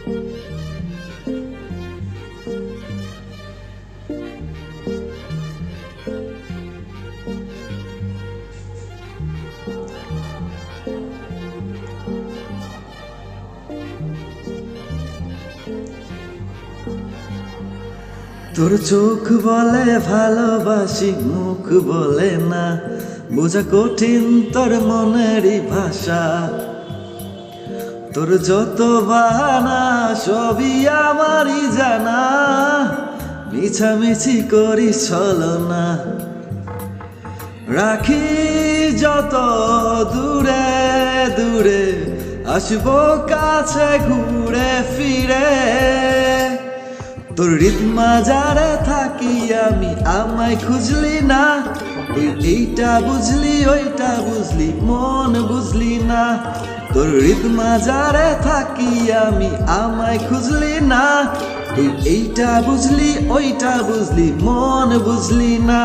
তোর চোখ বলে ভালোবাসি মুখ বলে না। বোঝা কঠিন তোর মনেরই ভাষা। তোর যত বানা সবই আমারই জানা। মিছামিছি করি না। রাখি যত দূরে দূরে, আসব কাছে, ঘুরে ফিরে। তোর রিদমা যারা থাকি আমি, আমায় খুঁজলি না। এইটা বুঝলি, ওইটা বুঝলি, মন বুঝলি না। তোর রিদমা যারা থাকি আমি, আমায় খুঁজলি না। এইটা বুঝলি, ওইটা বুঝলি, মন বুঝলি না।